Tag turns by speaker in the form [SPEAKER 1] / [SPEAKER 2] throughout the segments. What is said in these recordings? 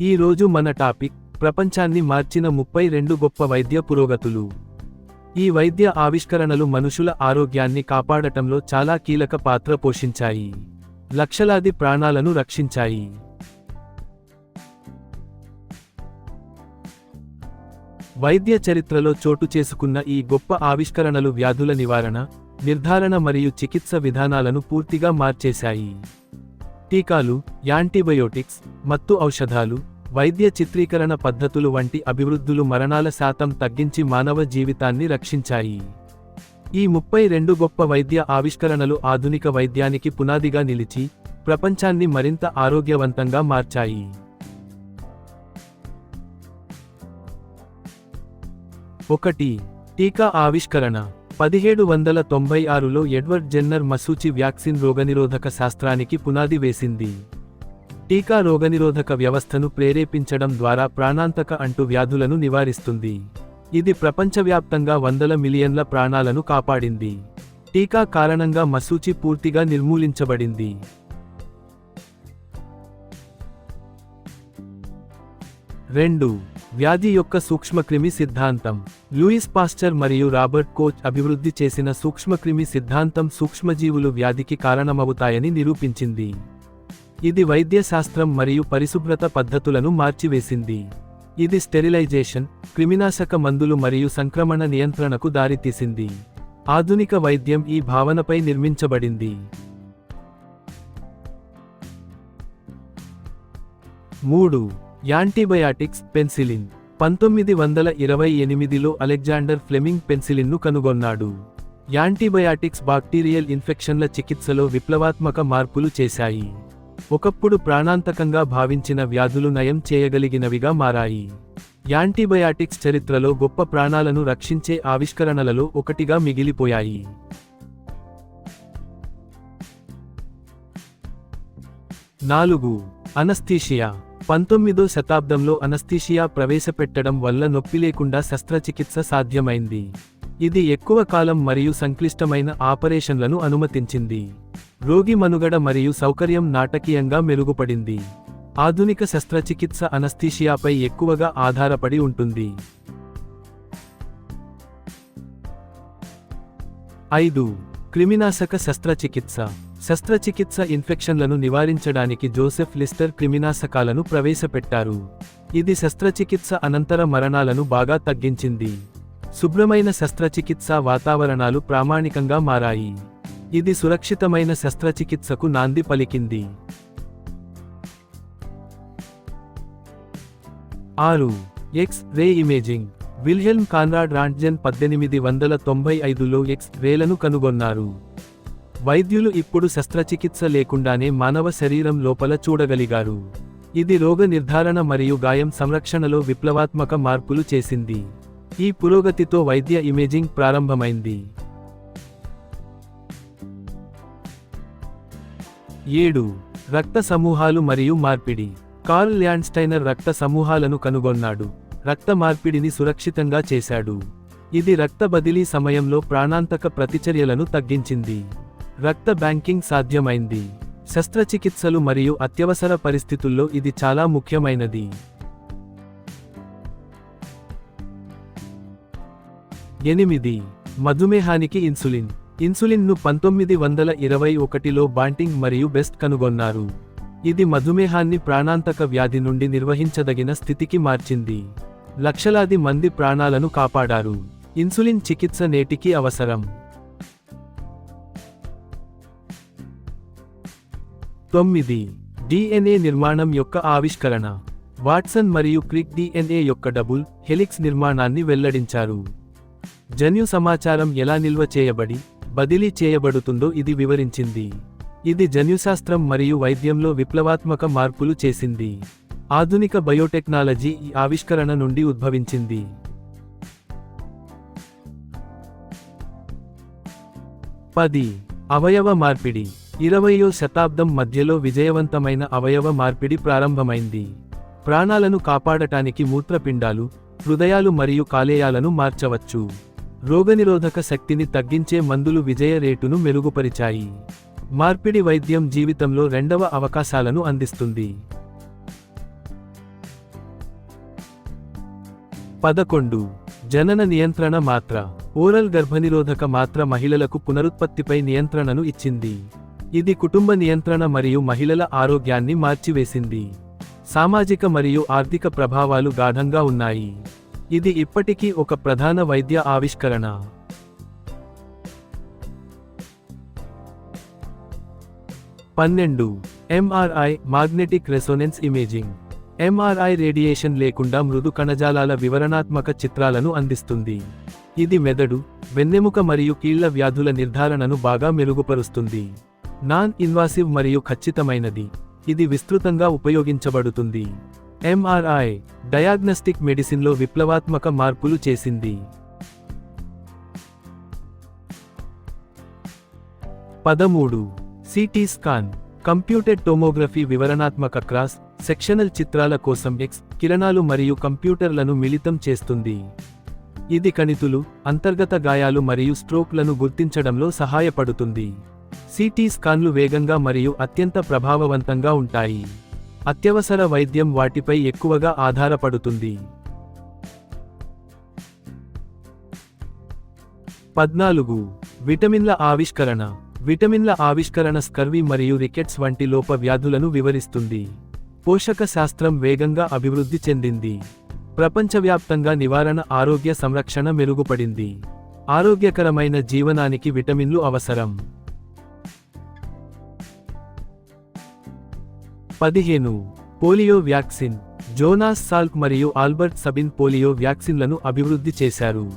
[SPEAKER 1] ఈ రోజు మన టాపిక్ ప్రపంచాన్ని మార్చిన ముప్పై రెండు గొప్ప వైద్య పురోగతులు. ఈ వైద్య ఆవిష్కరణలు మనుషుల ఆరోగ్యాన్ని కాపాడటంలో చాలా కీలక పాత్ర పోషించాయి. లక్షలాది ప్రాణాలను రక్షించాయి. వైద్య చరిత్రలో చోటు చేసుకున్న ఈ గొప్ప ఆవిష్కరణలు వ్యాధుల నివారణ నిర్ధారణ మరియు చికిత్స విధానాలను పూర్తిగా మార్చేశాయి. టీకాలు యాంటీబయోటిక్స్ మత్తు ఔషధాలు వైద్య చిత్రీకరణ పద్ధతులు వంటి అభివృద్ధులు మరణాల శాతం తగ్గించి మానవ జీవితాన్ని రక్షించాయి. ఈ ముప్పై రెండు గొప్ప వైద్య ఆవిష్కరణలు ఆధునిక వైద్యానికి పునాదిగా నిలిచి ప్రపంచాన్ని మరింత ఆరోగ్యవంతంగా మార్చాయి. ఒకటి టీకా ఆవిష్కరణ. పదిహేడు వందల తొంభై ఆరులో ఎడ్వర్డ్ జెన్నర్ మసూచి వ్యాక్సిన్ రోగనిరోధక శాస్త్రానికి పునాది వేసింది. టీకా రోగనిరోధక వ్యవస్థను ప్రేరేపించడం ద్వారా ప్రాణాంతక అంటు వ్యాధులను నివారిస్తుంది. ఇది ప్రపంచవ్యాప్తంగా వందల మిలియన్ల ప్రాణాలను కాపాడింది. టీకా కారణంగా మసూచి పూర్తిగా నిర్మూలించబడింది. రెండు. వ్యాధి యొక్క సూక్ష్మక్రిమి సిద్ధాంతం. లూయిస్ పాస్చర్ మరియు రాబర్ట్ కోచ్ అభివృద్ధి చేసిన సూక్ష్మక్రిమి సిద్ధాంతం సూక్ష్మజీవులు వ్యాధికి కారణమవుతాయని నిరూపించింది. ఇది వైద్యశాస్త్రం మరియు పరిశుభ్రత పద్ధతులను మార్చివేసింది. ఇది స్టెరిలైజేషన్ క్రిమినాశక మందులు మరియు సంక్రమణ నియంత్రణకు దారితీసింది. ఆధునిక వైద్యం ఈ భావనపై నిర్మించబడింది. మూడు. Antibiotics penicillin. పంతొమ్మిది వందల ఇరవై ఎనిమిదిలో అలెగ్జాండర్ ఫ్లెమింగ్ పెన్సిలిన్ను కనుగొన్నాడు. యాంటీబయాటిక్స్ బాక్టీరియల్ ఇన్ఫెక్షన్ల చికిత్సలో విప్లవాత్మక మార్పులు చేశాయి. ఒకప్పుడు ప్రాణాంతకంగా భావించిన వ్యాధులు నయం చేయగలిగినవిగా మారాయి. యాంటీబయాటిక్స్ చరిత్రలో గొప్ప ప్రాణాలను రక్షించే ఆవిష్కరణలలో ఒకటిగా మిగిలిపోయాయి. నాలుగు. అనస్థీషియా. పంతొమ్మిదో శతాబ్దంలో అనస్థీషియా ప్రవేశపెట్టడం వల్ల నొప్పి లేకుండా శస్త్రచికిత్స సాధ్యమైంది. ఇది ఎక్కువ కాలం మరియు సంక్లిష్టమైన ఆపరేషన్లను అనుమతించింది. రోగి మనుగడ మరియు సౌకర్యం నాటకీయంగా మెరుగుపడింది. ఆధునిక శస్త్రచికిత్స అనస్థీషియాపై ఎక్కువగా ఆధారపడి ఉంటుంది. ఐదు. క్రిమినాశక శస్త్రచికిత్స. శస్త్రచికిత్స ఇన్ఫెక్షన్లను నివారించడానికి జోసెఫ్ లిస్టర్ క్రిమినాశకాలను ప్రవేశపెట్టారు. ఇది శస్త్రచికిత్స అనంతర మరణాలను బాగా తగ్గించింది. శుభ్రమైన శస్త్రచికిత్స వాతావరణాలు ప్రామాణికంగా మారాయి. ఇది సురక్షితమైన శస్త్రచికిత్సకు నాంది పలికింది. ఆరు. X ray imaging William Conrad Roentgen పద్దెనిమిది వందల తొంభై ఐదులో ఎక్స్ రేలను కనుగొన్నారు. వైద్యులు ఇప్పుడు శస్త్రచికిత్స లేకుండానే మానవ శరీరం లోపల చూడగలిగారు. ఇది రోగ నిర్ధారణ మరియు గాయం సంరక్షణలో విప్లవాత్మక మార్పులు చేసింది. ఈ పురోగతితో వైద్య ఇమేజింగ్ ప్రారంభమైంది. ఏడు. రక్త సమూహాలు మరియు మార్పిడి. కార్ల్ ల్యాండ్స్టైనర్ రక్త సమూహాలను కనుగొన్నాడు. రక్త మార్పిడిని సురక్షితంగా చేశాడు. ఇది రక్త బదిలీ సమయంలో ప్రాణాంతక ప్రతిచర్యలను తగ్గించింది. రక్త బ్యాంకింగ్ సాధ్యమైంది. శస్త్రచికిత్సలు మరియు అత్యవసర పరిస్థితుల్లో ఇది చాలా ముఖ్యమైనది. ఎనిమిది. మధుమేహానికి ఇన్సులిన్. ఇన్సులిన్ను పంతొమ్మిది వందల ఇరవై ఒకటిలో బాంటింగ్ మరియు బెస్ట్ కనుగొన్నారు. ఇది మధుమేహాన్ని ప్రాణాంతక వ్యాధి నుండి నిర్వహించదగిన స్థితికి మార్చింది. లక్షలాది మంది ప్రాణాలను కాపాడారు. ఇన్సులిన్ చికిత్స నేటికి అవసరం. తొమ్మిది. డిఎన్ఏ నిర్మాణం యొక్క ఆవిష్కరణ. వాట్సన్ మరియు క్రిక్ డిఎన్ఏ యొక్క డబుల్ హెలిక్స్ నిర్మాణాన్ని వెల్లడించారు. జన్యు సమాచారం ఎలా నిల్వ చేయబడి బదిలీ చేయబడుతుందో ఇది వివరించింది. ఇది జన్యుశాస్త్రం మరియు వైద్యంలో విప్లవాత్మక మార్పులు చేసింది. ఆధునిక బయోటెక్నాలజీ ఈ ఆవిష్కరణ నుండి ఉద్భవించింది. పది. అవయవ మార్పిడి. ఇరవయో శతాబ్దం మధ్యలో విజయవంతమైన అవయవ మార్పిడి ప్రారంభమైంది. ప్రాణాలను కాపాడటానికి మూత్రపిండాలు హృదయాలు మరియు కాలేయాలను మార్చవచ్చు. రోగనిరోధక శక్తిని తగ్గించే మందులు విజయ రేటును మెరుగుపరిచాయి. మార్పిడి వైద్యం జీవితంలో రెండవ అవకాశాలను అందిస్తుంది. పదకొండు. జనన నియంత్రణ మాత్ర. ఓరల్ గర్భనిరోధక మాత్ర మహిళలకు పునరుత్పత్తిపై నియంత్రణను ఇచ్చింది. ఇది కుటుంబ నియంత్రణ మరియు మహిళల ఆరోగ్యాన్ని మార్చివేసింది. సామాజిక మరియు ఆర్థిక ప్రభావాలు గాఢంగా ఉన్నాయి. ఇది ఇప్పటికీ ఒక ప్రధాన వైద్య ఆవిష్కరణ. పన్నెండు. MRI magnetic resonance imaging MRI radiation లేకుండా మృదు కణజాలాల వివరణాత్మక చిత్రాలను అందిస్తుంది. ఇది మెదడు వెన్నెముక మరియు కీళ్ళ వ్యాధుల నిర్ధారణను బాగా మెరుగుపరుస్తుంది. నాన్ ఇన్వాసివ్ మరియు ఖచ్చితమైనది. ఇది విస్తృతంగా ఉపయోగించబడుతుంది. ఎంఆర్ఐ డయాగ్నస్టిక్ మెడిసిన్లో విప్లవాత్మక మార్పులు చేసింది. పదమూడు సిటీ స్కాన్ కంప్యూటెడ్ టోమోగ్రఫీ వివరణాత్మక క్రాస్ సెక్షనల్ చిత్రాల కోసం ఎక్స్ కిరణాలు మరియు కంప్యూటర్లను మిళితం చేస్తుంది. ఇది కణితులు అంతర్గత గాయాలు మరియు స్ట్రోక్లను గుర్తించడంలో సహాయపడుతుంది. సిటీ స్కాన్లు వేగంగా మరియు అత్యంత ప్రభావవంతంగా ఉంటాయి. అత్యవసర వైద్యం వాటిపై ఎక్కువగా ఆధారపడుతుంది. పద్నాలుగు. విటమిన్ల ఆవిష్కరణ. విటమిన్ల ఆవిష్కరణ స్కర్వి మరియు రికెట్స్ వంటి లోప వ్యాధులను వివరిస్తుంది. పోషక శాస్త్రం వేగంగా అభివృద్ధి చెందింది. ప్రపంచవ్యాప్తంగా నివారణ ఆరోగ్య సంరక్షణ మెరుగుపడింది. ఆరోగ్యకరమైన జీవనానికి విటమిన్లు అవసరం. పదిహేను. Polio vaccine. జోనాస్ సాల్క్ మరియు ఆల్బర్ట్ సబిన్ పోలియో వ్యాక్సిన్లను అభివృద్ధి చేశారు.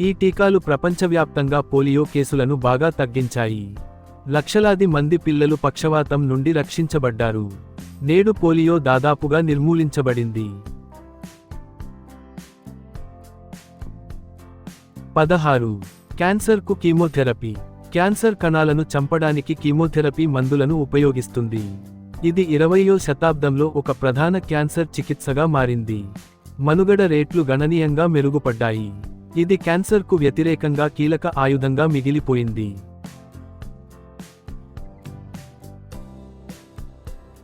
[SPEAKER 1] ఈ టీకాలు ప్రపంచవ్యాప్తంగా పోలియో కేసులను బాగా తగ్గించాయి. లక్షలాది మంది పిల్లలు పక్షవాతం నుండి రక్షించబడ్డారు. నేడు పోలియో దాదాపుగా నిర్మూలించబడింది. పదహారు. క్యాన్సర్కు కీమోథెరపీ. క్యాన్సర్ కణాలను చంపడానికి కీమోథెరపీ మందులను ఉపయోగిస్తుంది. ఇది ఇరవయో శతాబ్దంలో ఒక ప్రధాన క్యాన్సర్ చికిత్సగా మారింది. మనుగడ రేట్లు గణనీయంగా మెరుగుపడ్డాయి. ఇది క్యాన్సర్కు వ్యతిరేకంగా కీలక ఆయుధంగా మిగిలిపోయింది.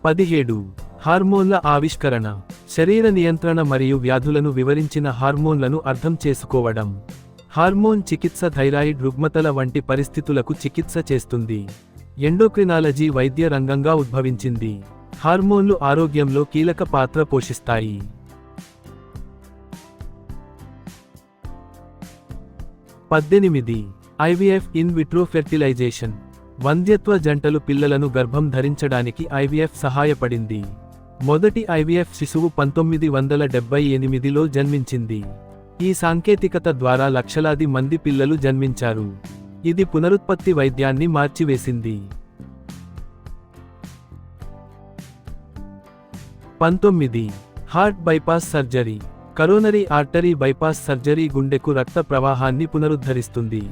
[SPEAKER 1] పదిహేడు. హార్మోన్ల ఆవిష్కరణ. శరీర నియంత్రణ మరియు వ్యాధులను వివరించిన హార్మోన్లను అర్థం చేసుకోవడం. హార్మోన్ చికిత్స థైరాయిడ్ రుగ్మతల వంటి పరిస్థితులకు చికిత్స చేస్తుంది. ఎండోక్రినాలజీ వైద్య రంగంగా ఉద్భవించింది. హార్మోన్లు ఆరోగ్యంలో కీలక పాత్ర పోషిస్తాయి. పద్దెనిమిది. IVF in vitro fertilisation. వంద్యత్వ జంటలు పిల్లలను గర్భం ధరించడానికి ఐవీఎఫ్ సహాయపడింది. మొదటి ఐవీఎఫ్ శిశువు పంతొమ్మిది వందల డెబ్బై ఎనిమిదిలో జన్మించింది. ఈ సాంకేతికత ద్వారా లక్షలాది మంది పిల్లలు జన్మించారు. ఇది పునరుత్పత్తి వైద్యాన్ని మార్చివేసింది. పంతొమ్మిది. Heart bypass surgery. Coronary artery bypass surgery గుండెకు రక్త ప్రవాహాన్ని పునరుద్ధరిస్తుంది.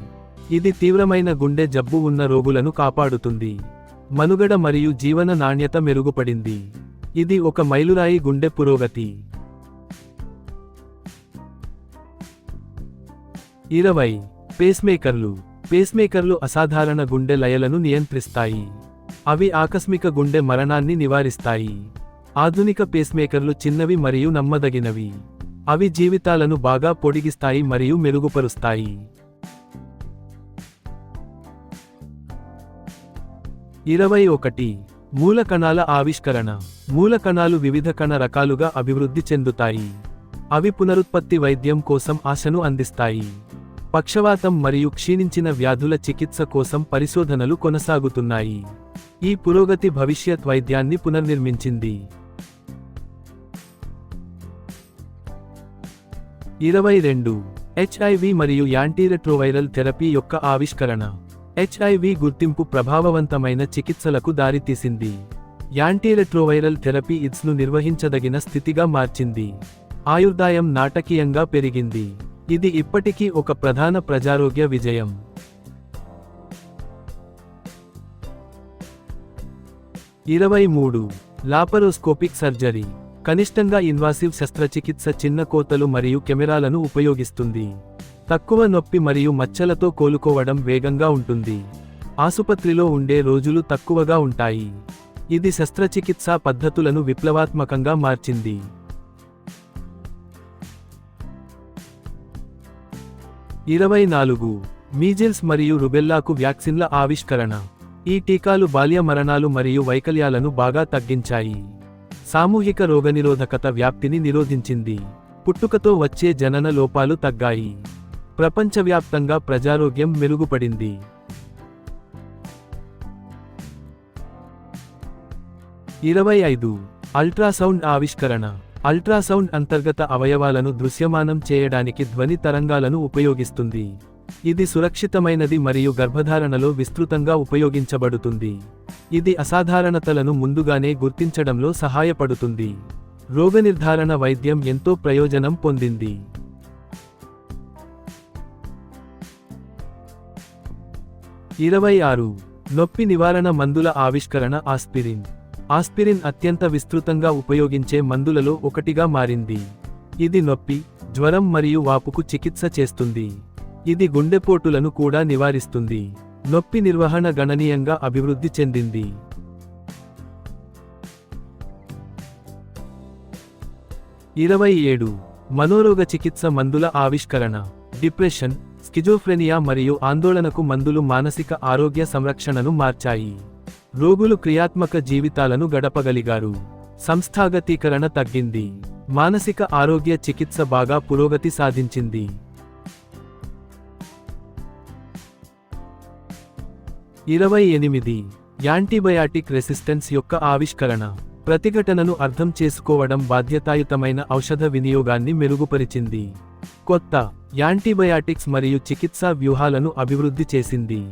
[SPEAKER 1] ఇది తీవ్రమైన గుండె జబ్బు ఉన్న రోగులను కాపాడుతుంది. మనుగడ మరియు జీవన నాణ్యత మెరుగుపడింది. ఇది ఒక మైలురాయి గుండె పురోగతి. ఇరవై. పేస్మేకర్లు. పేస్మేకర్లు అసాధారణ గుండె లయలను నియంత్రిస్తాయి. అవి ఆకస్మిక గుండె మరణాన్ని నివారిస్తాయి. ఆధునిక పేస్మేకర్లు చిన్నవి మరియు నమ్మదగినవి. అవి జీవితాలను బాగా పొడిగిస్తాయి మరియు మెరుగుపరుస్తాయి. ఇరవై ఒకటి. మూల కణాల ఆవిష్కరణ. మూల కణాలు వివిధ కణ రకాలుగా అభివృద్ధి చెందుతాయి. అవి పునరుత్పత్తి వైద్యం కోసం ఆశను అందిస్తాయి. పక్షవాతం మరియు క్షీణించిన వ్యాధుల చికిత్స కోసం పరిశోధనలు కొనసాగుతున్నాయి. ఈ పురోగతి భవిష్యత్ వైద్యాన్ని పునర్నిర్మించింది. ఇరవై రెండు. హెచ్ఐవి మరియు యాంటీరెట్రోవైరల్ థెరపీ యొక్క ఆవిష్కరణ. హెచ్ఐవి గుర్తింపు ప్రభావవంతమైన చికిత్సలకు దారితీసింది. యాంటీరెట్రోవైరల్ థెరపీ ఇడ్స్ను నిర్వహించదగిన స్థితిగా మార్చింది. ఆయుర్దాయం నాటకీయంగా పెరిగింది. ఇది ఇప్పటికీ ఒక ప్రధాన ప్రజారోగ్య విజయం. ఇరవై మూడు. Laparoscopic surgery. కనిష్టంగా ఇన్వాసివ్ శస్త్రచికిత్స చిన్న కోతలు మరియు కెమెరాలను ఉపయోగిస్తుంది. తక్కువ నొప్పి మరియు మచ్చలతో కోలుకోవడం వేగంగా ఉంటుంది. ఆసుపత్రిలో ఉండే రోజులు తక్కువగా ఉంటాయి. ఇది శస్త్రచికిత్సా పద్ధతులను విప్లవాత్మకంగా మార్చింది. ఇరవై నాలుగు. మీజిల్స్ మరియు రుబెల్లాకు వ్యాక్సిన్ల ఆవిష్కరణ. ఈ టీకాలు బాల్య మరణాలు మరియు వైకల్యాలను బాగా తగ్గించాయి. సామూహిక రోగనిరోధకత వ్యాప్తిని నిరోధించింది. పుట్టుకతో వచ్చే జనన లోపాలు తగ్గాయి. ప్రపంచవ్యాప్తంగా ప్రజారోగ్యం మెరుగుపడింది. ఇరవై ఐదు. అల్ట్రాసౌండ్ ఆవిష్కరణ. అల్ట్రాసౌండ్ అంతర్గత అవయవాలను దృశ్యమానం చేయడానికి ధ్వని తరంగాలను ఉపయోగిస్తుంది. ఇది సురక్షితమైనది మరియు గర్భధారణలో విస్తృతంగా ఉపయోగించబడుతుంది. ఇది అసాధారణతలను ముందుగానే గుర్తించడంలో సహాయపడుతుంది. రోగనిర్ధారణ వైద్యం ఎంతో ప్రయోజనం పొందింది. ఇరవై ఆరు. నొప్పి నివారణ మందుల ఆవిష్కరణ ఆస్పిరిన్. ఆస్పిరిన్ అత్యంత విస్తృతంగా ఉపయోగించే మందులలో ఒకటిగా మారింది. ఇది నొప్పి జ్వరం మరియు వాపుకు చికిత్స చేస్తుంది. ఇది గుండెపోటులను కూడా నివారిస్తుంది. నొప్పి నిర్వహణ గణనీయంగా అభివృద్ధి చెందింది. ఇరవై ఏడు. మనోరోగ చికిత్స మందుల ఆవిష్కరణ. డిప్రెషన్ స్కిజోఫ్రెనియా మరియు ఆందోళనకు మందులు మానసిక ఆరోగ్య సంరక్షణను మార్చాయి. రోగులు క్రియాత్మక జీవితాలను గడపగలిగారు. సంస్థాగతీకరణ తగ్గింది. మానసిక ఆరోగ్య చికిత్స బాగా పురోగతి సాధించింది. ఇరవై ఎనిమిది. యాంటీబయాటిక్ రెసిస్టెన్స్ యొక్క ఆవిష్కరణ. ప్రతిఘటనను అర్థం చేసుకోవడం బాధ్యతాయుతమైన ఔషధ వినియోగాన్ని మెరుగుపరిచింది. కొత్త యాంటీబయాటిక్స్ మరియు చికిత్సా వ్యూహాలను అభివృద్ధి చేసింది.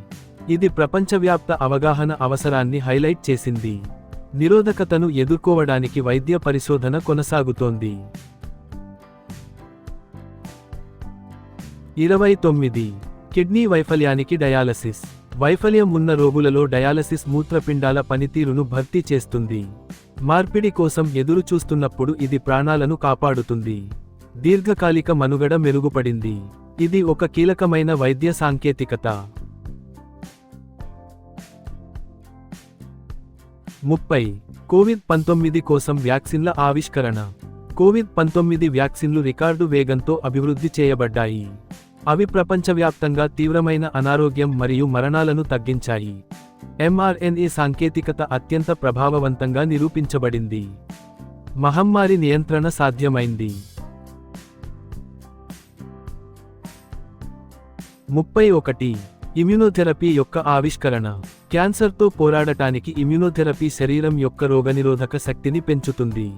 [SPEAKER 1] ఇది ప్రపంచవ్యాప్త అవగాహన అవసరాన్ని హైలైట్ చేసింది. నిరోధకతను ఎదుర్కోవడానికి వైద్య పరిశోధన కొనసాగుతోంది. ఇరవై తొమ్మిది. కిడ్నీ వైఫల్యానికి డయాలసిస్. వైఫల్యం ఉన్న రోగులలో డయాలసిస్ మూత్రపిండాల పనితీరును భర్తీ చేస్తుంది. మార్పిడి కోసం ఎదురు చూస్తున్నప్పుడు ఇది ప్రాణాలను కాపాడుతుంది. దీర్ఘకాలిక మనుగడ మెరుగుపడింది. ఇది ఒక కీలకమైన వైద్య సాంకేతికత. ముప్పై. కోవిడ్ పంతొమ్మిది కోసం వ్యాక్సిన్ల ఆవిష్కరణ. కోవిడ్ పంతొమ్మిది వ్యాక్సిన్లు రికార్డు వేగంతో అభివృద్ధి చేయబడ్డాయి. అవి ప్రపంచవ్యాప్తంగా తీవ్రమైన అనారోగ్యం మరియు మరణాలను తగ్గించాయి. ఎంఆర్ఎన్ఏ సాంకేతికత అత్యంత ప్రభావవంతంగా నిరూపించబడింది. మహమ్మారి నియంత్రణ సాధ్యమైంది. ముప్పై ఒకటి. ఇమ్యునోథెరపీ యొక్క ఆవిష్కరణ. క్యాన్సర్తో పోరాడటానికి ఇమ్యునోథెరపీ శరీరం యొక్క రోగనిరోధక శక్తిని పెంచుతుంది.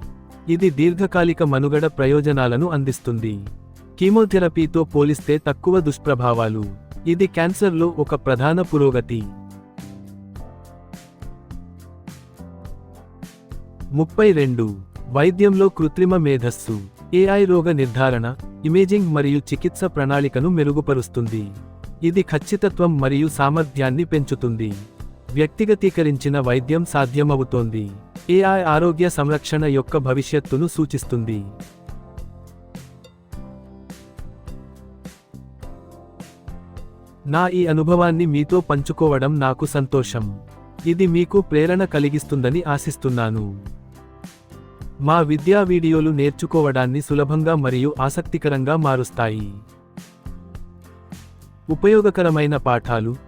[SPEAKER 1] ఇది దీర్ఘకాలిక మనుగడ ప్రయోజనాలను అందిస్తుంది. కీమోథెరపీతో పోలిస్తే తక్కువ దుష్ప్రభావాలు. ఇది క్యాన్సర్లో ఒక ప్రధాన పురోగతి. ముప్పై రెండు. వైద్యంలో కృత్రిమ మేధస్సు. ఏఐ రోగ నిర్ధారణ ఇమేజింగ్ మరియు చికిత్స ప్రణాళికను మెరుగుపరుస్తుంది. ఇది ఖచ్చితత్వం మరియు సామర్థ్యాన్ని పెంచుతుంది. వ్యక్తిగతీకరించిన వైద్యం సాధ్యమవుతోంది. ఏఐ ఆరోగ్య సంరక్షణ యొక్క భవిష్యత్తును సూచిస్తుంది. నా ఈ అనుభవాన్ని మీతో పంచుకోవడం నాకు సంతోషం. ఇది మీకు ప్రేరణ కలిగిస్తుందని ఆశిస్తున్నాను. మా విద్యా వీడియోలు నేర్చుకోవడాన్ని సులభంగా మరియు ఆసక్తికరంగా మారుస్తాయి. ఉపయోగకరమైన పాఠాలు